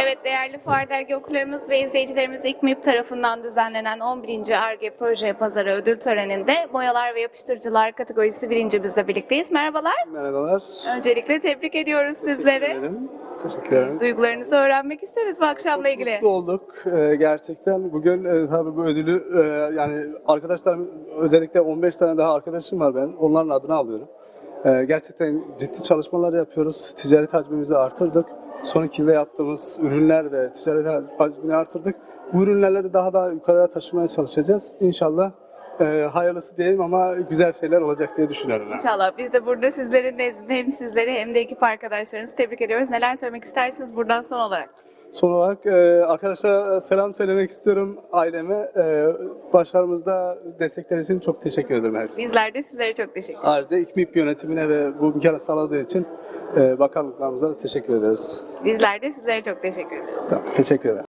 Evet değerli Fuar Dergi okurlarımız ve izleyicilerimiz İKMİP tarafından düzenlenen 11. ARGE Proje Pazarı ödül töreninde boyalar ve yapıştırıcılar kategorisi birinci bizle birlikteyiz. Merhabalar. Merhabalar. Öncelikle tebrik ediyoruz sizleri. Teşekkür ederim. Teşekkür ederim. Duygularınızı öğrenmek isteriz bu akşamla ilgili. Mutlu olduk e, gerçekten. Bugün e, tabii bu ödülü e, yani arkadaşlarım özellikle 15 tane daha arkadaşım var ben. Onların adını alıyorum. E, gerçekten ciddi çalışmalar yapıyoruz. Ticaret hacmimizi artırdık. Son iki yılda yaptığımız ürünler ve ticaret hacmini artırdık. Bu ürünlerle de daha da yukarıya taşımaya çalışacağız. İnşallah e, hayırlısı diyeyim ama güzel şeyler olacak diye düşünüyorum. İnşallah biz de burada sizlerin nezdinde hem sizleri hem de ekip arkadaşlarınızı tebrik ediyoruz. Neler söylemek istersiniz buradan son olarak? Son olarak e, arkadaşlara selam söylemek istiyorum aileme. E, başarımızda destekler için çok teşekkür ederim hepsine. Bizler de sizlere çok teşekkür ederiz. Ayrıca İKMİP yönetimine ve bu imkanı sağladığı için e, bakanlıklarımıza da teşekkür ederiz. Bizler de sizlere çok teşekkür ederiz. Tamam, teşekkür ederim.